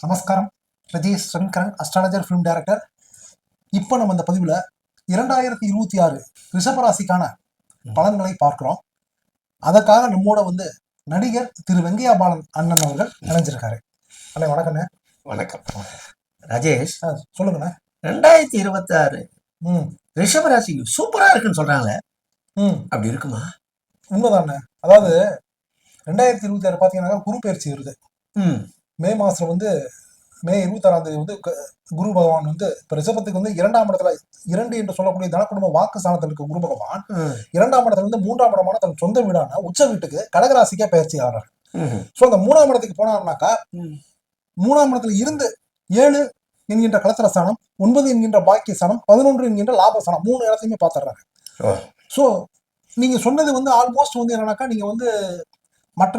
நமஸ்காரம். Rajesh Sankaran astrologer film director இப்போ நம்ம இந்த பதிவில் இரண்டாயிரத்தி இருபத்தி ஆறு ரிஷபராசிக்கான பலன்களை பார்க்கிறோம். அதற்காக நம்மோட வந்து நடிகர் திரு வெங்கையா பாலன் அண்ணன் அவர்கள் இணைஞ்சிருக்காரு. அண்ணே வணக்கண்ணே வணக்கம். ராஜேஷ் ஆ, சொல்லுங்கண்ணே. ரெண்டாயிரத்தி இருபத்தி ஆறு ம். ரிஷபராசிக்கு சூப்பரா இருக்குன்னு சொல்றாங்களே. ம். அப்படி இருக்குமா? உண்மைதாண்ணே. அதாவது ரெண்டாயிரத்தி இருபத்தி ஆறு பார்த்தீங்கன்னாக்கா குரு பயிற்சி வருது. ம். மே மாதம் வந்து மே இருபத்தாறாம் தேதி வந்து குரு பகவான் வந்து இப்போ ரிஷபத்துக்கு வந்து இரண்டாம் இடத்துல இரண்டு என்று சொல்லக்கூடிய தனக்குடும்ப வாக்கு ஸ்தானத்தில் இருக்க குரு பகவான் இரண்டாம் இடத்துல இருந்து மூன்றாம் இடமான தன் சொந்த வீடான உச்ச வீட்டுக்கு கடகராசிக்கே பயிற்சி ஆகிறார் ஸோ அந்த மூணாம் இடத்துக்கு போனார்னாக்கா. மூணாம் இடத்துல இருந்து ஏழு என்கின்ற கலத்திர ஸ்தானம் ஒன்பது என்கின்ற பாக்கிய ஸ்தானம் பதினொன்று என்கின்ற லாபஸ்தானம் மூணு இடத்தையுமே பார்த்துடுறாரு ஸோ நீங்க சொன்னது வந்து ஆல்மோஸ்ட் வந்து என்னன்னாக்கா நீங்க வந்து மற்ற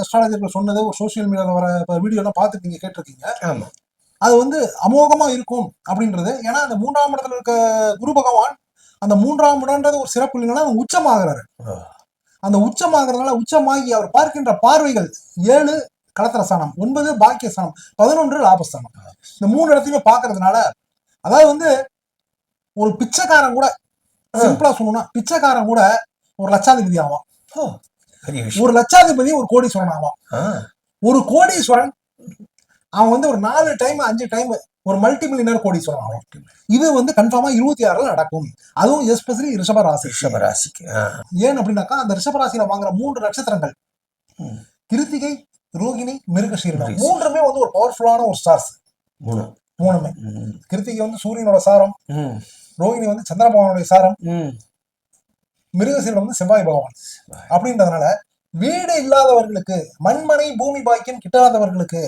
அஸ்ட்ராலஜர்கள் சொன்னது ஒரு சோஷியல் மீடியாவில் வர வீடியோலாம் பார்த்துட்டு நீங்க கேட்டிருக்கீங்க. அது வந்து அமோகமா இருக்கும் அப்படின்றது. ஏன்னா அந்த மூன்றாம் இடத்துல இருக்க குரு பகவான் அந்த மூன்றாம் இடம்ன்றது ஒரு சிறப்பு இல்லைன்னா உச்சமாகிறாரு. அந்த உச்சமாகிறதுனால உச்சமாகி அவர் பார்க்கின்ற பார்வைகள் ஏழு கலத்திர ஸ்தானம் ஒன்பது பாக்கிய ஸ்தானம் பதினொன்று லாபஸ்தானம். இந்த மூணு இடத்தையுமே பார்க்கறதுனால அதாவது வந்து ஒரு பிச்சைக்காரன் கூட சிம்பிளா சொல்லணும்னா பிச்சைக்காரன் கூட ஒரு லட்சாதிபதி ஆவான். ஒரு லட்சாதிபதி ஒரு கோடீஸ்வரன் ஆவான் ஒரு கோடீஸ்வரன் அவன் வந்து ஒரு நாலு டைம் அஞ்சு டைம் ஒரு மல்டி மில்லியனர் கோடீஸ்வரன் ஆவான் இது வந்து கன்ஃபார்மா இருபத்தி ஆறுல நடக்கும். அதுவும் எஸ்பெஷலி ரிஷப ராசி. ரிஷபராசிக்கு ஏன் அப்படின்னாக்கா அந்த ரிஷபராசியில வாங்குற மூன்று நட்சத்திரங்கள். கிருத்திகை ரோகிணி மிருகசீரிடம். மூன்றுமே வந்து ஒரு பவர்ஃபுல்லான ஒரு ஸ்டார்ஸ் மூணு. மூணுமே. கிருத்திகை வந்து சூரியனோட சாரம். ரோகிணி வந்து சந்திர பகவானுடைய சாரம் ம். மிருகசீரிடம் வந்து செவ்வாய் பகவான் அப்படின்றதுனால வீடு இல்லாதவர்களுக்கு மண்மனை பூமி பாக்கியம் கிட்டாதவர்களுக்கு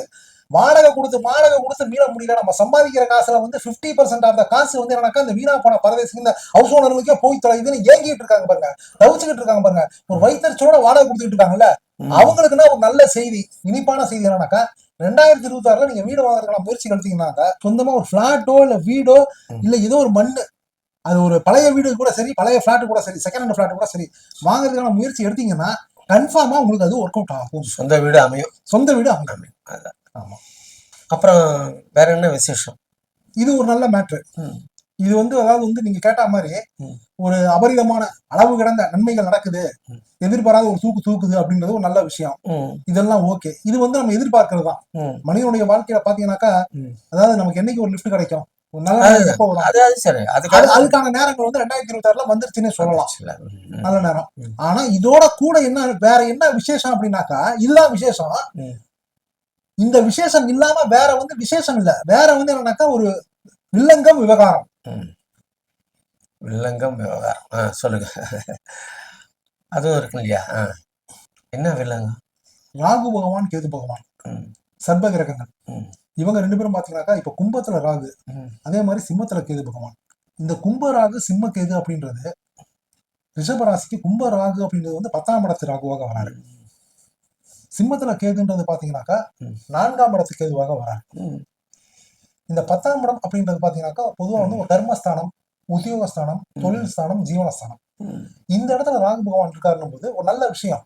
வாடகை கொடுத்து வாடகை கொடுத்து மீள முடியல நம்ம சம்பாதிக்கிற காசுல வந்து 50% பர்சன்ட் ஆஃப் காசு வந்து என்னன்னாக்கா இந்த வீணா போன பரதேசிக்கு இந்த ஹவுஸ் ஓனர்களுக்கே போய் தொலைதுன்னு ஏங்கிட்டு இருக்காங்க பாருங்க தவிச்சுக்கிட்டு இருக்காங்க பாருங்க ஒரு வைத்தறிச்சோட வாடகை கொடுத்துட்டு இருக்காங்கல்ல ம். அவங்களுக்குன்னா ஒரு நல்ல செய்தி இனிப்பான செய்தி என்னன்னாக்கா ரெண்டாயிரத்தி இருபத்தி ஆறுல நீங்க வீடு வாங்குறதுக்கான முயற்சி எடுத்தீங்கன்னாக்கா சொந்தமா ஒரு பிளாட்டோ இல்ல வீடோ ம். இல்ல ஏதோ ஒரு மண்ணு அது ஒரு பழைய வீடு கூட சரி பழைய பிளாட் கூட சரி செகண்ட் ஹேண்ட் பிளாட் கூட சரி வாங்குறதுக்கான முயற்சி எடுத்தீங்கன்னா கன்ஃபார்மா உங்களுக்கு அது ஒர்க் அவுட் ஆகும். சொந்த வீடு அமையும். சொந்த வீடு அமையும். அமையும். அதான். ஆமா. அப்புறம் வேற என்ன விசேஷம்? இது ஒரு நல்ல மேட்ரு. இது வந்து அதாவது வந்து நீங்க கேட்ட மாதிரி. ஒரு அபரிதமான அளவு கடந்த நன்மைகள் நடக்குது. எதிர்பாராத ஒரு தூக்கு தூக்குது அப்படின்றது ஒரு நல்ல விஷயம். இதெல்லாம் ஓகே இது வந்து நம்ம எதிர்பார்க்கிறது தான். மனிதனுடைய வாழ்க்கையில பாத்தீங்கன்னாக்கா. அதாவது நமக்கு என்னைக்கு ஒரு லிஃப்ட் கிடைக்கும்? அதுக்கான நேரங்கள் வந்து ரெண்டாயிரத்தி இருபத்தி ஆறுல வந்துருச்சுன்னே சொல்லலாம். நல்ல நேரம். ஆனா இதோட கூட என்ன வேற என்ன விசேஷம் அப்படின்னாக்கா இதுதான் விசேஷம். இந்த விசேஷம் இல்லாம வேற வந்து விசேஷம் இல்ல. வேற வந்து என்னன்னாக்கா ஒரு வில்லங்கம் விவகாரம். வில்லங்கம் விவகாரம். சொல்லுங்க. அதுவும் இருக்கு இல்லையா. என்ன வில்லங்கம்? ராகு பகவான் கேது பகவான். சர்ப கிரகங்கள். இவங்க ரெண்டு பேரும் பாத்தீங்கன்னாக்கா இப்ப கும்பத்துல ராகு. அதே மாதிரி சிம்மத்துல கேது பகவான். இந்த கும்ப ராகு சிம்ம கேது அப்படின்றது ரிஷப ராசிக்கு கும்ப ராகு அப்படின்றது வந்து பத்தாம் இடத்து ராகுவாக வராரு. சிம்மத்துல கேதுன்றது பாத்தீங்கன்னாக்கா. நான்காம் இடத்து கேதுவாக வராரு. இந்த பத்தாம் இடம் அப்படின்றது பாத்தீங்கன்னாக்கா பொதுவா வந்து ஒரு கர்மஸ்தானம் உத்தியோகஸ்தானம் தொழில் ஸ்தானம் ஜீவனஸ்தானம். இந்த இடத்துல ராகு பகவான் இருக்காருன்னும் போது ஒரு நல்ல விஷயம்.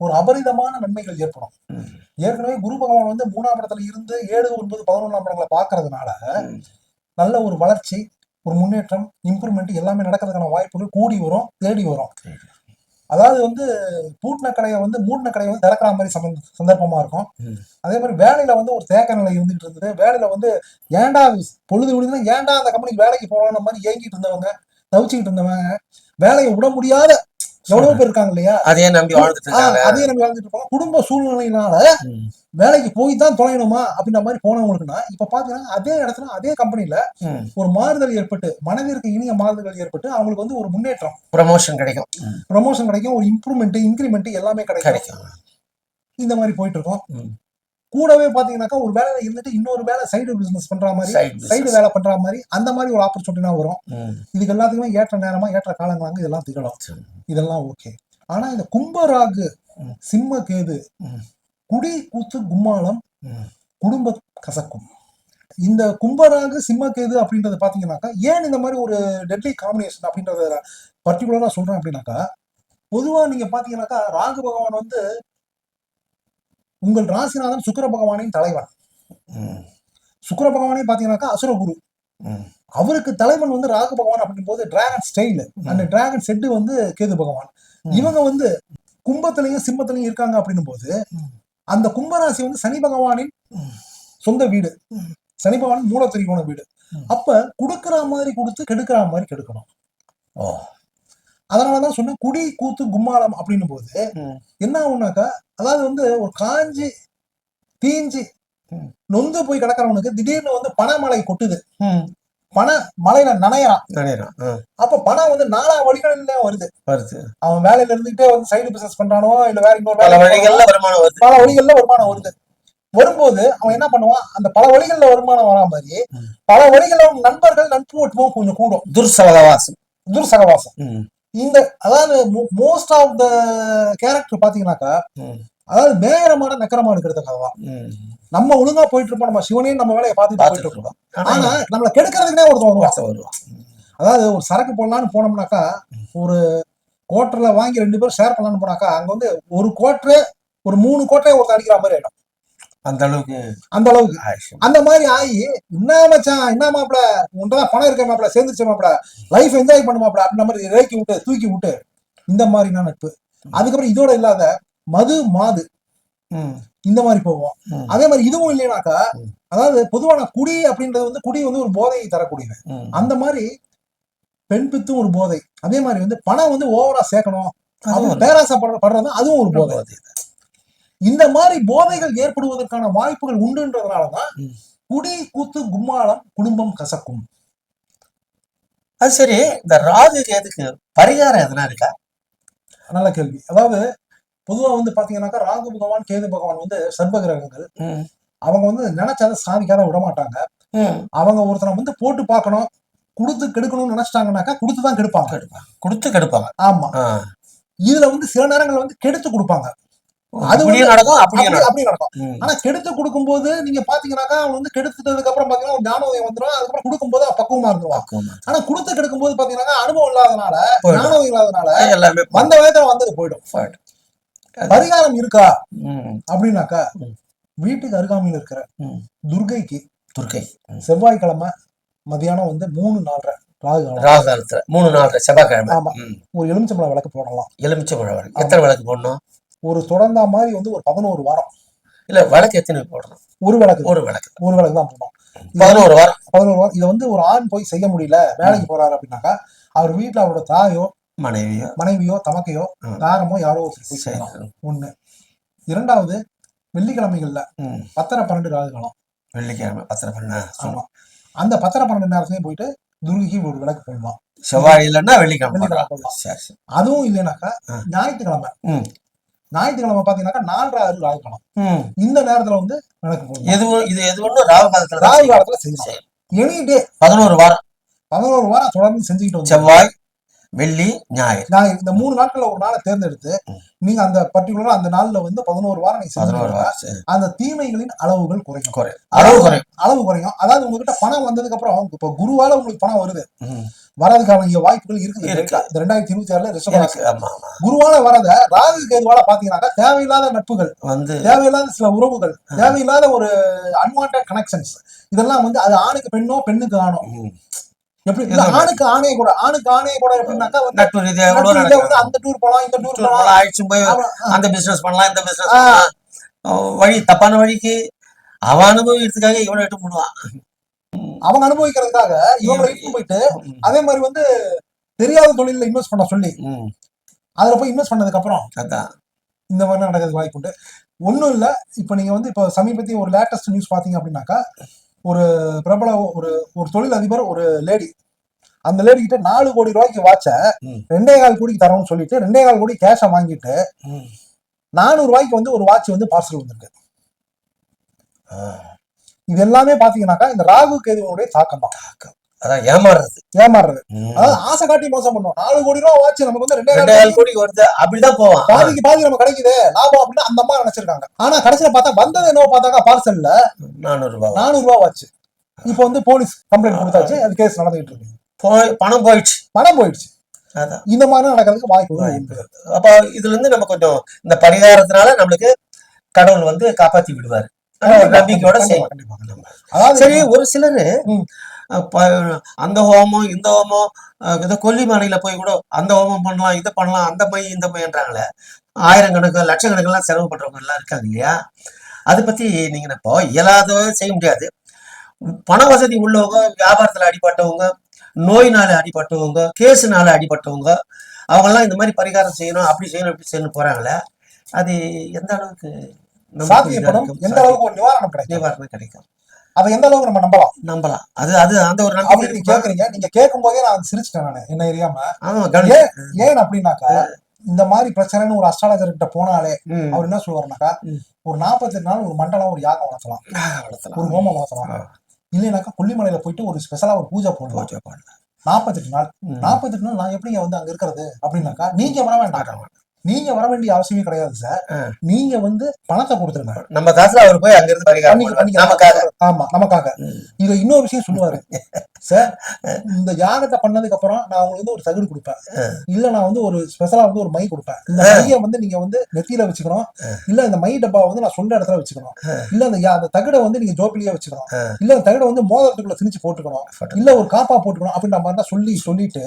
ஒரு அபரிதமான நன்மைகள் ஏற்படும். ஏற்கனவே குரு பகவான் வந்து மூணாம் இடத்துல இருந்து ஏழு ஒன்பது பதினொன்றாம் இடங்களை பார்க்கறதுனால ம். நல்ல ஒரு வளர்ச்சி ஒரு முன்னேற்றம் இம்ப்ரூவ்மெண்ட் எல்லாமே நடக்கிறதுக்கான வாய்ப்புகள் கூடி வரும் தேடி வரும். அதாவது வந்து பூட்டின கடையை வந்து மூடின கடையை வந்து திறக்கிற மாதிரி சந்தர்ப்பமா இருக்கும். அதே மாதிரி வேலையில வந்து ஒரு தேக்க நிலை இருந்துகிட்டு இருந்தது வேலையில வந்து ஏன்டா பொழுது விடுதுன்னா ஏன்டா அந்த கம்பெனிக்கு வேலைக்கு போகணும்னு மாதிரி ஏங்கிட்டு இருந்தவங்க தவிச்சுக்கிட்டு இருந்தவங்க வேலையை விட முடியாத எவ்வளவு பேர் இருக்காங்க இல்லையா? அதையே நம்பி வாழ்ந்துட்டு இருக்காங்க. அதையே நம்ம வாழ்ந்துட்டு இருப்பாங்க. குடும்ப சூழ்நிலையினால வேலைக்கு போய் தான் தொலையணுமா அப்படின்ற மாதிரி போனவங்களுக்குன்னா இப்ப பாத்தீங்கன்னா அதே இடத்துல அதே கம்பெனில. ஒரு மாறுதல் ஏற்பட்டு மனதிற்கு இனிய மாறுதல்கள் ஏற்பட்டு அவங்களுக்கு வந்து ஒரு முன்னேற்றம். ப்ரமோஷன் கிடைக்கும். ப்ரமோஷன் கிடைக்கும் ஒரு இம்ப்ரூவ்மெண்ட் இன்க்ரிமெண்ட் எல்லாமே கிடைக்கும். இந்த மாதிரி போயிட்டு இருக்கோம். கூடவே பாத்தீங்கன்னாக்கா ஒரு வேலையில இருந்துட்டு இன்னொரு வேலை சைடு பிசினஸ் பண்ற மாதிரி சைடு. வேலை பண்ற மாதிரி அந்த மாதிரி ஒரு ஆப்பர்ச்சுனிட்டினா வரும் இதுக்கு எல்லாத்துக்குமே ஏற்ற நேரமா ஏற்ற காலங்களாங்க இதெல்லாம் திகழும். இதெல்லாம் ஓகே ஆனா இந்த கும்பராகு. சிம்ம கேது. குடி கூத்து கும்மாளம் குடும்ப கசக்கும் இந்த கும்பராகு சிம்மக்கேது அப்படின்றது பாத்தீங்கன்னாக்கா ஏன் இந்த மாதிரி ஒரு டெட்லி காம்பினேஷன் அப்படின்றத பர்டிகுலரா சொல்றேன் அப்படின்னாக்கா பொதுவா நீங்க பாத்தீங்கன்னாக்கா ராகு பகவான் வந்து உங்கள் ராசிநாதன் சுக்கிர பகவானின் தலைவன் சுக்கிர பகவானே பாத்தீங்கன்னாக்கா அசுரகுரு அவருக்கு தலைவன் வந்து ராகு பகவான் அப்படின் போது டிராகன் ஸ்டைல் அந்த டிராகன் செட்டு வந்து கேது பகவான். இவங்க வந்து கும்பத்திலையும் சிம்மத்திலையும் இருக்காங்க அப்படின்னும் போது. அந்த கும்பராசி வந்து சனி பகவானின். சொந்த வீடு. சனி பகவான் மூலத்திரிகோண வீடு. அப்ப கொடுக்கிற மாதிரி கொடுத்து கெடுக்கிற மாதிரி கெடுக்கணும் ஓ அதனாலதான் சொன்னேன் குடி கூத்து கும்மாளம் அப்படின்னும் போது என்ன ஆகுனாக்கா அதாவது வந்து ஒரு காஞ்சி தீஞ்சி. நொந்து போய் கிடக்கிறவனுக்கு திடீர்னு வந்து பணமழை கொட்டுது. பண மலையில நனையறான். நினைக்கிறேன் ஆ, அப்ப பணம் வந்து நாலா வழிகளில வருது. வருது. அவன் வேலையில இருந்துகிட்டே வந்து சைடு பிசினஸ் பண்றானோ இல்ல வேற இன்னொரு பல வழிகள்ல வருமானம் வருது. பல வழிகள்ல வருமானம் வருது. வரும்போது அவன் என்ன பண்ணுவான் அந்த பல வழிகள்ல வருமானம் வரா மாதிரி. பல வழிகள்ல நண்பர்கள் நட்பு வட்டமும் கொஞ்சம் கூடும். துர்சகவாசம். துர்சகவாசம். இந்த அதாவது மோஸ்ட் ஆஃப் த கேரக்டர் பாத்தீங்கன்னாக்கா அதாவது மேயரமான நக்கரமா எடுக்கிறது கதை தான் ம். நம்ம ஒழுங்கா போயிட்டு இருப்போம் நம்ம சிவனையும் நம்ம வேலையை பார்த்துட்டு போயிட்டு பார்த்துட்டு இருக்கோம். ஆனா நம்மள கெடுக்கிறதுக்குனே ஒருத்தன் வருவான். வருவான். அதாவது ஒரு சரக்கு போடலான்னு போனோம்னாக்கா ஒரு கோட்டர்ல வாங்கி ரெண்டு பேரும் ஷேர் பண்ணலாம்னு போனாக்கா அங்க வந்து ஒரு கோட்டரே ஒரு மூணு கோட்டரை ஒருத்தன் அடிக்கிற மாதிரி ஆயிடும். அந்த அளவுக்கு அந்த அளவுக்கு அந்த மாதிரி ஆகி என்ன மச்சான் என்ன மாப்பிள? உன்தான் பணம் இருக்க மாப்பிள சேர்ந்துச்சு மாப்பிள. லைஃப் என்ஜாய் பண்ண மாப்பிள அப்படின்ற மாதிரி இறக்கி விட்டு தூக்கி விட்டு இந்த மாதிரினா நட்பு. அதுக்கப்புறம் இதோட இல்லாத மது மாது. இந்த மாதிரி போவோம். அதே மாதிரி இதுவும் இல்லைனாக்கா. அதாவது பொதுவான குடி அப்படின்றது வந்து குடி வந்து ஒரு போதையை தரக்கூடியது. அந்த மாதிரி பெண் பித்தும் ஒரு போதை. அதே மாதிரி வந்து பணம் வந்து ஓவரா சேர்க்கணும். பேராசை படுற- படுறது அதுவும் ஒரு போதை. போதை. இந்த மாதிரி போதைகள் ஏற்படுவதற்கான வாய்ப்புகள் உண்டுன்றதுனாலதான். குடி கூத்து கும்மாளம் குடும்பம் கசக்கும். அது சரி இந்த ராகு கேதுக்கு பரிகாரம் எதனா இருக்கா? நல்ல கேள்வி. அதாவது பொதுவா வந்து பாத்தீங்கன்னாக்கா ராகு பகவான் கேது பகவான் வந்து சர்ப கிரகங்கள். அவங்க வந்து நினைச்சதை சாதிக்காத விட மாட்டாங்க. அவங்க ஒருத்தனை வந்து போட்டு பார்க்கணும் கொடுத்து கெடுக்கணும்னு நினைச்சிட்டாங்கன்னாக்கா கொடுத்து தான் கெடுப்பாங்க. கொடுத்து கெடுப்பாங்க. ஆமா. இதுல வந்து சில நேரங்கள்ல வந்து கெடுத்து கொடுப்பாங்க. அது நடக்கும் அப்படியே அப்படி நடக்கும். ஆனா கெடுத்து கொடுக்கும்போது நீங்க பாத்தீங்கன்னாக்கா அவன் வந்து கெடுத்துட்டதுக்கு அப்புறம் பாத்தீங்கன்னா ஒரு ஞானோதயம் வந்துடும் அதுக்கப்புறம் கொடுக்கும்போது பக்குவமா இருந்துருவான். ஆனா கொடுத்து கெடுக்கும்போது பாத்தீங்கன்னா அனுபவம் இல்லாதனால. ஞானோதயம் இல்லாதனால எல்லாமே வந்த வேகத்துல வந்தது போயிடும். பரிகாரம் இருக்கா? அப்படின்னாக்கா. வீட்டுக்கு அருகாமையில் இருக்கிற. துர்கைக்கு துர்க்கை ம். செவ்வாய்க்கிழமை மதியானம் வந்து மூணு நாலரை ராகு காலத்துல மூணு நாள் செவ்வாய்க்கிழமை. ஆமா. ஒரு எலுமிச்சம்பழம் விளக்கு போடலாம். எலுமிச்சை பழம் விளக்கு. எத்தனை விளக்கு போடணும்? ஒரு தொடர்ந்தா மாதிரி வந்து ஒரு பதினோரு வாரம். இல்ல விளக்கு எத்தனை போடணும் ஒரு விளக்கு ஒரு விளக்கு ஒரு விளக்கு தான் போடணும் பதினோரு வாரம். பதினோரு வாரம். இதை வந்து ஒரு ஆண் போய் செய்ய முடியல வேலைக்கு போறாரு அப்படின்னாக்கா அவர் வீட்டுல அவரோட தாயோ மனைவியோ. மனைவியோ தமக்கையோ. தாரமோ யாரோ ஒருத்தர் போய். செய்யலாம். ஒண்ணு. இரண்டாவது வெள்ளிக்கிழமைகள்ல. பத்தரை பன்னெண்டு ராகு காலம். வெள்ளிக்கிழமை பத்திரம் பண்ண ஆமா. அந்த பத்தரை பன்னெண்டு நேரத்துலயும் போயிட்டு துர்கைக்கு ஒரு விளக்கு போடலாம். செவ்வாய் இல்லைன்னா வெள்ளிக்கிழமை அதுவும் இல்லைனாக்கா. ஞாயிற்றுக்கிழமை. ஞாயிற்றுக்கிழமை பாத்தீங்கன்னாக்கா நாலரை ஆறு ராகு காலம் ம். இந்த நேரத்துல வந்து போடலாம் எது இது எது ஒண்ணும் ராகு காலத்துல ராகு. காலத்துல செய்யலாம் சரி. எனி டே பதினோரு வாரம் பதினோரு வாரம் தொடர்ந்து செஞ்சுக்கிட்டு செவ்வாய் வெள்ளி ஞாயிறு. நான் இந்த மூணு நாட்கள்ல ஒரு நாளை தேர்ந்தெடுத்து. நீங்க அந்த பர்டிகுலரா அந்த நாள்ல வந்து பதினோரு வாரம் நீங்க பதினோரு வாரம். அந்த தீமைகளின் அளவுகள் குறையும். குறையும். அளவு குறையும். அளவு குறையும். அதாவது உங்ககிட்ட பணம் வந்ததுக்கு அப்புறம் இப்ப குருவால உங்களுக்கு பணம் வருது. வரதுக்கான வாய்ப்புகள் இருக்குது. இருக்கு. இந்த ரெண்டாயிரத்தி இருபத்தி ஆறுல ரிஷபராசி குருவால வரத ராகு கேதுவால பாத்தீங்கன்னாக்கா தேவையில்லாத நட்புகள் வந்து தேவையில்லாத சில உறவுகள் தேவையில்லாத ஒரு அன்வான்ட் கனெக்ஷன்ஸ் இதெல்லாம் வந்து அது ஆணுக்கு பெண்ணோ பெண்ணுக்கு ஆணோ. ம். எப்படி? இல்ல ஆணுக்கு ஆணைய கூட. ஆணுக்கு ஆணைய கூட எப்படின்னாக்கா நட்பு ரீதியா வந்து. அந்த டூர் போலாம் இந்த டூர் போலாம். அழைச்சும் போய். அந்த பிசினஸ் பண்ணலாம் இந்த பிசினஸ் வழி தப்பான வழிக்கு அவன் அனுபவிக்கிறதுக்காக இவனை இட்டு போடுவான் அவங்க அனுபவிக்கிறதுக்காக இவங்களை இட்டு போயிட்டு. அதே மாதிரி வந்து தெரியாத தொழில இன்வெஸ்ட் பண்ண சொல்லி. அதுல போய் இன்வெஸ்ட் பண்ணதுக்கு அப்புறம் அதான். இந்த மாதிரி நடக்கிறதுக்கு வாய்ப்பு உண்டு. ஒன்றும் இல்லை இப்போ நீங்க வந்து இப்போ சமீபத்திய ஒரு லேட்டஸ்ட் நியூஸ் பார்த்தீங்க அப்படின்னாக்கா ஒரு பிரபல ஒரு ஒரு தொழில் அதிபர் ஒரு லேடி அந்த லேடி கிட்ட நாலு கோடி ரூபாய்க்கு வாட்ச. ரெண்டே கால் கோடிக்கு தரோம்னு சொல்லிட்டு ரெண்டே கால் கோடி கேஷை வாங்கிட்டு. நானூறு ரூபாய்க்கு வந்து ஒரு வாட்ச் வந்து பார்சல் வந்திருக்கு. இது எல்லாமே பாத்தீங்கன்னாக்கா இந்த ராகு கேதுவனுடைய தாக்கம் தான் அதான் ஏமாறுறது. ஏமாறுறது. அதாவது ஆசை காட்டி மோசம் பண்ணும் நாலு கோடி ரூபா வாட்ச் நமக்கு வந்து ரெண்டாயிரம் கோடி வருது அப்படிதான் போவான். பாதிக்கு பாதி நம்ம கிடைக்குது. லாபம் அப்படின்னு அந்த அம்மா நினைச்சிருக்காங்க. ஆனா கடைசியில பார்த்தா வந்தது என்னவோ பார்த்தாக்கா பார்சல்ல நானூறு ரூபாய் நானூறு ரூபா வாட்ச். இப்போ வந்து போலீஸ் கம்ப்ளைண்ட் கொடுத்தாச்சு. அது கேஸ் நடந்துகிட்டு இருக்கு. போய் பணம் போயிடுச்சு. பணம் போயிடுச்சு. இந்த மாதிரி நடக்கிறதுக்கு வாய்ப்பு அப்ப இதுல இருந்து நம்ம கொஞ்சம் இந்த பரிகாரத்தினால நம்மளுக்கு கடவுள் வந்து காப்பாத்தி விடுவாரு. நம்பிக்கையோட செய்யணும் சரி ஒரு சிலர். அந்த ஹோமம் இந்த ஹோமம் இந்த கொல்லிமலையில போய் கூட அந்த ஹோமம் பண்ணலாம் இதை பண்ணலாம் அந்த மை இந்த மைன்றாங்களே. ஆயிரக்கணக்கு லட்சக்கணக்கெல்லாம் செலவு பண்றவங்க எல்லாம் இருக்காங்க இல்லையா? அதை பத்தி நீங்க இப்போ இயலாத செய்ய முடியாது. பண வசதி உள்ளவங்க வியாபாரத்துல அடிபட்டவங்க நோயினால அடிபட்டவங்க கேஸுனால அடிபட்டவங்க அவங்கெல்லாம் இந்த மாதிரி பரிகாரம் செய்யணும் அப்படி செய்யணும் இப்படி செய்யணும் போறாங்களே அது எந்த அளவுக்கு இதா? எந்த அளவுக்கு நிவாரணம் கிடைக்கும்? நிவாரணம் கிடைக்கும். அதை எந்த அளவுக்கு நம்ம நம்பலாம் நம்பலாம் அது அது அந்த ஒரு அப்படி நீங்க? கேக்குறீங்க நீங்க கேட்கும் போதே நான் சிரிச்சிட்டேன் நானு என்ன எரியாம கவனி ஏன் அப்படின்னாக்கா இந்த மாதிரி பிரச்சனைன்னு ஒரு அஸ்ட்ராலஜர் கிட்ட போனாலே. அவர் என்ன சொல்லுவாருனாக்கா. ஒரு நாற்பத்தெட்டு நாள் ஒரு மண்டலம் ஒரு யாகம் வளர்த்தலாம் வளர்த்தலாம். ஒரு ஹோமம் வளர்த்தலாம். இல்லைனாக்கா கொல்லிமலையில போயிட்டு ஒரு ஸ்பெஷலா ஒரு பூஜை போடலாம் பூஜை பண்ணலாம். நாற்பத்தெட்டு நாள். நாற்பத்தெட்டு நாள் நான் எப்படிங்க வந்து அங்க இருக்கிறது அப்படின்னாக்கா நீங்க வர வேண்டாம். நீங்க வர வேண்டிய அவசியமே கிடையாது சார். நீங்க வந்து பணத்தை கொடுத்துருங்க. நம்ம காசுல அவர் போய் அங்க இருந்து ஆமா நமக்காக. இது இன்னொரு விஷயம் சொல்லுவாரு. சார் இந்த யாகத்தை பண்ணதுக்கு அப்புறம் நான் உங்களுக்கு வந்து ஒரு தகுடு கொடுப்பேன். இல்ல நான் வந்து ஒரு ஸ்பெஷலா வந்து ஒரு மை கொடுப்பேன். இந்த மைய வந்து நீங்க வந்து நெத்தியில வச்சுக்கணும். இல்ல இந்த மை டப்பா வந்து நான் சொல்ற இடத்துல வச்சுக்கணும். இல்ல அந்த அந்த தகடை வந்து நீங்க ஜோப்பிலேயே வச்சுக்கணும். இல்ல அந்த தகடை வந்து மோதிரத்துக்குள்ள திணிச்சு போட்டுக்கணும். இல்ல ஒரு காப்பா போட்டுக்கணும் அப்படின்ற மாதிரி சொல்லி சொல்லிட்டு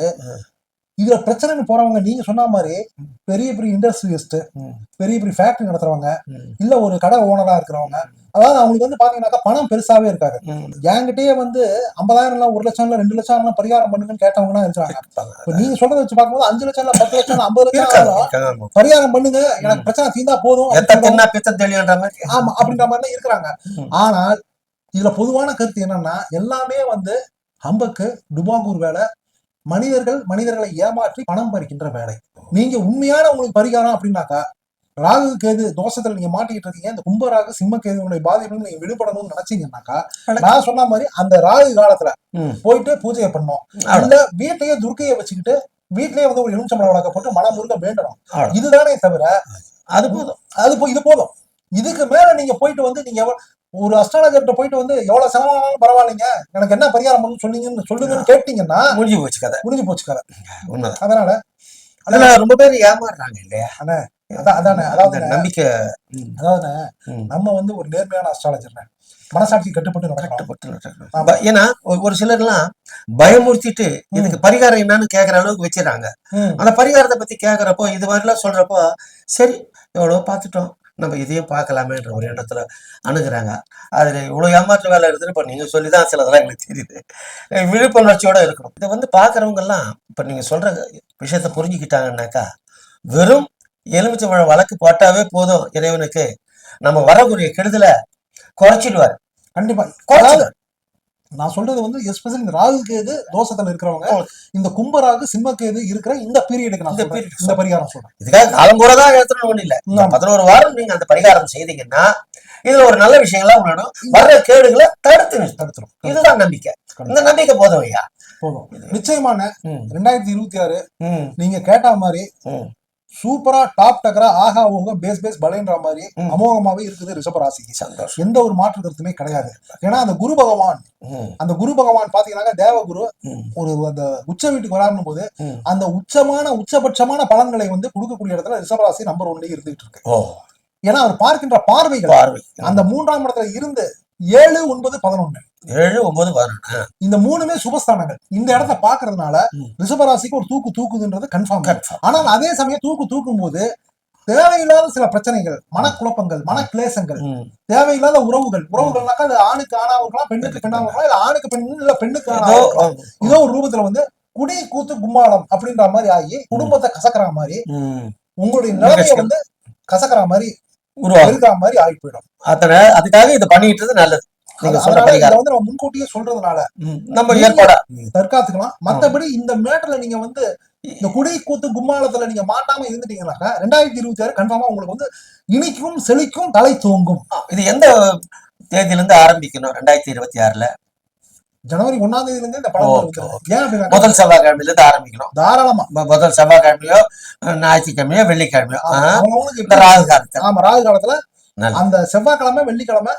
இதுல பிரச்சனைன்னு போறவங்க நீங்க சொன்ன மாதிரி பெரிய பெரிய இண்டஸ்ட்ரியலிஸ்ட். பெரிய பெரிய ஃபேக்டரி நடத்துறவங்க. இல்ல ஒரு கடை ஓனரா இருக்கிறவங்க அதாவது அவங்களுக்கு வந்து பாத்தீங்கன்னாக்கா பணம் பெருசாவே இருக்காது. என்கிட்டயே வந்து ஐம்பதாயிரம் இல்ல ஒரு லட்சம் இல்ல ரெண்டு லட்சம் எல்லாம் பரிகாரம் பண்ணுங்கன்னு கேட்டவங்க இருக்கிறாங்க நீங்க சொல்றத வச்சு பார்க்கும்போது அஞ்சு லட்சம் இல்ல பத்து லட்சம் ஐம்பது லட்சம். பரிகாரம் பண்ணுங்க எனக்கு பிரச்சனை தீந்தா போதும் ஆமா அப்படின்ற மாதிரி இருக்கிறாங்க. ஆனால் இதுல பொதுவான கருத்து என்னன்னா எல்லாமே வந்து ஹம்பக்கு டுபாகூர் வேலை மனிதர்கள் மனிதர்களை ஏமாற்றி பணம் பறிக்கின்ற வேலை நீங்க உண்மையான உங்களுக்கு பரிகாரம் அப்படின்னாக்கா ராகு கேது தோஷத்துல நீங்க மாட்டிக்கிட்டு இருக்கீங்க இந்த கும்பராகு சிம்ம கேதுனுடைய பாதிப்புல நீங்க விடுபடணும்னு நினைச்சீங்கன்னாக்கா நான் சொன்ன மாதிரி அந்த ராகு காலத்துல. போயிட்டு பூஜையை பண்ணோம். இல்ல வீட்லயே துர்க்கையை வச்சுக்கிட்டு வீட்லயே வந்து ஒரு எலுமிச்சம்பழம் வழக்க போட்டு மனம் முருக வேண்டணும். இதுதானே தவிர அது போதும் அது போ இது போதும் இதுக்கு மேல நீங்க போயிட்டு வந்து நீங்க ஒரு அஸ்ட்ராலஜர்கிட்ட போயிட்டு வந்து எவ்வளவு செலவானாலும் பரவாயில்லைங்க. எனக்கு என்ன பரிகாரம் சொன்னீங்கன்னு சொல்லுங்கன்னு கேட்டீங்கன்னா முடிஞ்சு போச்சு கதை. முடிஞ்சு போச்சு கதை. உண்மைதான். அதனால அதுல ரொம்ப பேர் ஏமாறுறாங்க இல்லையா? அதான் அதானே அதாவது நம்பிக்கை அதாவது. நம்ம வந்து ஒரு நேர்மையான அஸ்ட்ராலஜர் மனசாட்சி கட்டுப்பட்டு கட்டுப்பட்டு ஏன்னா ஒரு- சிலர்லாம் பயமுறுத்திட்டு இதுக்கு பரிகாரம் என்னன்னு கேக்குற அளவுக்கு வச்சிடறாங்க. அந்த பரிகாரத்தை பத்தி கேக்குறப்போ இது மாதிரிலாம் சொல்றப்போ சரி எவ்வளவு பார்த்துட்டோம். நம்ம இதையும் பார்க்கலாமேன்ற ஒரு எண்ணத்தில் அணுகிறாங்க. அதில் இவ்வளோ ஏமாற்று வேலை எடுத்துட்டு இப்போ நீங்கள் சொல்லி தான் சிலதெல்லாம் எங்களுக்கு தெரியுது. விழிப்புணர்ச்சியோடு இருக்கணும். இதை வந்து பார்க்குறவங்கெல்லாம் எல்லாம் நீங்கள் சொல்கிற சொல்ற விஷயத்த புரிஞ்சுக்கிட்டாங்கன்னாக்கா வெறும் மழை வழக்கு போட்டாவே போதும் இறைவனுக்கு. நம்ம வரக்கூடிய கெடுதலை குறைச்சிடுவார். கண்டிப்பாக குறைச்சிடுவார். நான் சொல்றது வந்து எஸ்பெஷலி இந்த ராகு கேது தோஷத்துல இருக்கிறவங்க. இந்த கும்பராகு சிம்ம கேது இருக்கிற இந்த பீரியடுக்கு நான் இந்த பரிகாரம் சொல்றேன். இதுக்காக காலம்பூரா தான் எடுத்துட்டு ஒண்ணு இல்ல. பதினோரு வாரம் நீங்க அந்த பரிகாரம் செய்தீங்கன்னா இதுல ஒரு நல்ல விஷயங்களா உணரும் வர்ற கேடுகளை தடுத்து தடுத்துரும். இதுதான் நம்பிக்கை. இந்த நம்பிக்கை போதும் ஐயா. போதும். நிச்சயமான ரெண்டாயிரத்தி இருபத்தி ஆறு நீங்க கேட்ட மாதிரி. சூப்பரா டாப் டக்கரா ஆகா ஊக பேஸ் பேஸ் பலேன்ற மாதிரி. அமோகமாவே இருக்குது ரிஷபராசிக்கு சந்தோஷம். எந்த ஒரு மாற்று கருத்துமே கிடையாது. ஏன்னா அந்த குரு பகவான் அந்த குரு பகவான் பாத்தீங்கன்னாக்கா தேவகுரு ஒரு அந்த உச்ச வீட்டுக்கு வராருன்னு போது. அந்த உச்சமான உச்சபட்சமான பலன்களை வந்து கொடுக்கக்கூடிய இடத்துல ரிஷபராசி நம்பர் ஒன்லயே இருந்துகிட்டு இருக்கு. ஏன்னா அவர் பார்க்கின்ற பார்வைகள் பார்வை. அந்த மூன்றாம் இடத்துல இருந்து ஏழு ஒன்பது பதினொன்னு. ஏழு ஒன்பது பதினொன்று இந்த மூணுமே சுபஸ்தானங்கள். இந்த இடத்த பாக்குறதுனால. ரிஷபராசிக்கு ஒரு தூக்கு தூக்குதுன்றது கன்ஃபார்ம் Confirm. ஆனால் அதே சமயம் தூக்கு தூக்கும் போது தேவையில்லாத சில பிரச்சனைகள் மனக்குழப்பங்கள் மனக்லேசங்கள் ம், தேவையில்லாத உறவுகள் உறவுகள்னாக்கா அது ஆணுக்கு ஆணாக இருக்கலாம் பெண்ணுக்கு பெண்ணாக இருக்கலாம் இல்ல ஆணுக்கு பெண் இல்ல பெண்ணுக்கு ஏதோ, ஏதோ ஒரு ரூபத்துல வந்து குடி கூத்து கும்மாளம் அப்படின்ற மாதிரி ஆகி குடும்பத்தை கசக்கிற மாதிரி உங்களுடைய நிலைமையை வந்து கசக்கிற மாதிரி உருவாகும். இருக்கிற மாதிரி ஆகி போயிடும் அதனால அதுக்காக இதை பண்ணிக்கிட்டது நல்லது. நீங்க சொல்ற வந்து நம்ம முன்கூட்டியே சொல்றதுனால நம்ம ஏற்பாடா? தற்காத்துக்கலாம். மத்தபடி இந்த மேட்டர்ல நீங்க வந்து இந்த குடி கூத்து கும்மாளத்துல நீங்க மாட்டாம இருந்துட்டீங்கன்னாக்கா ரெண்டாயிரத்தி இருபத்தி ஆறு கன்ஃபார்மா உங்களுக்கு வந்து இனிக்கும் செழிக்கும் தலை தூங்கும். இது எந்த தேதியில இருந்து ஆரம்பிக்கணும்? ரெண்டாயிரத்தி இருபத்தி ஆறுல? ஜனவரி ஒன்னாம் தேதியில இருந்து இந்த படம். ஏன் முதல் செவ்வாய்க்கிழமையில இருந்து ஆரம்பிக்கணும். தாராளமா. முதல் செவ்வாய்க்கிழமையோ ஞாயிற்றுக்கிழமையோ வெள்ளிக்கிழமையோ இந்த ராகு காலத்தை ஆமா ராகு காலத்துல. அந்த செவ்வாய்க்கிழமை வெள்ளிக்கிழமை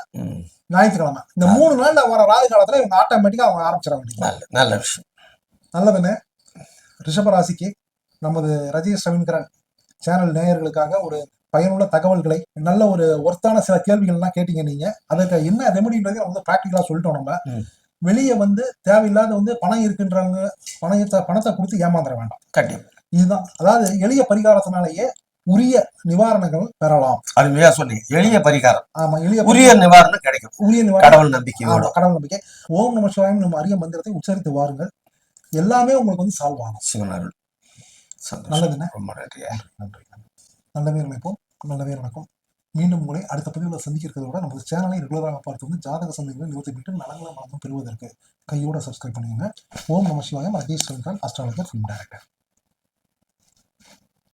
ஞாயிற்றுக்கிழமை. இந்த மூணு நாள்ல வர ராகு காலத்துல இவங்க ஆட்டோமேட்டிக்கா அவங்க ஆரம்பிச்சிட வேண்டியது. நல்ல விஷயம். நல்லதுன்னு ரிஷபராசிக்கு நமது ரஜினிஷ் ரவீந்திரன் சேனல் நேயர்களுக்காக ஒரு பயனுள்ள தகவல்களை நல்ல ஒரு ஒர்த்தான சில கேள்விகள்லாம் கேட்டீங்க நீங்க. அதற்கு என்ன ரெமெடின்றதை வந்து ப்ராக்டிக்கலா சொல்லிட்டோம் நம்ம. வெளியே வந்து தேவையில்லாத வந்து பணம் இருக்குன்றவங்க பணம் இருக்க- பணத்தை கொடுத்து ஏமாந்துட வேண்டாம். கண்டிப்பா. இதுதான். அதாவது எளிய பரிகாரத்தினாலேயே உரிய நிவாரணங்கள் பெறலாம். அருமையா சொன்னீங்க. எளிய பரிகாரம். ஆமா எளிய உரிய நிவாரணம் கிடைக்கும். உரிய நிவாரணம். கடவுள் நம்பிக்கையோட ஆமா, கடவுள் நம்பிக்கை. ஓம் நம சிவாயம் நம்ம அரிய மந்திரத்தை உச்சரித்து வாருங்கள். எல்லாமே உங்களுக்கு வந்து சால்வ் ஆகும். சிவன் அருள் சந்தோஷம். நல்லதுண்ணே. ரொம்ப நன்றியா. நன்றி. நல்லவே நினைப்போம் நல்லவே நடக்கும். மீண்டும் உங்களை அடுத்த பதிவில் சந்திக்கிறதோட நமது சேனலை ரெகுலராக பார்த்து வந்து ஜாதக சந்தைகளை நிறுத்தி விட்டு நலங்களை மனதும் பெறுவதற்கு கையோட சப்ஸ்கிரைப் பண்ணுங்க ஓம் நம சிவாயம். ராஜேஷ் சொல்கிறான் அஸ்ட்ராலஜர் ஃபிலிம் டைரக்டர்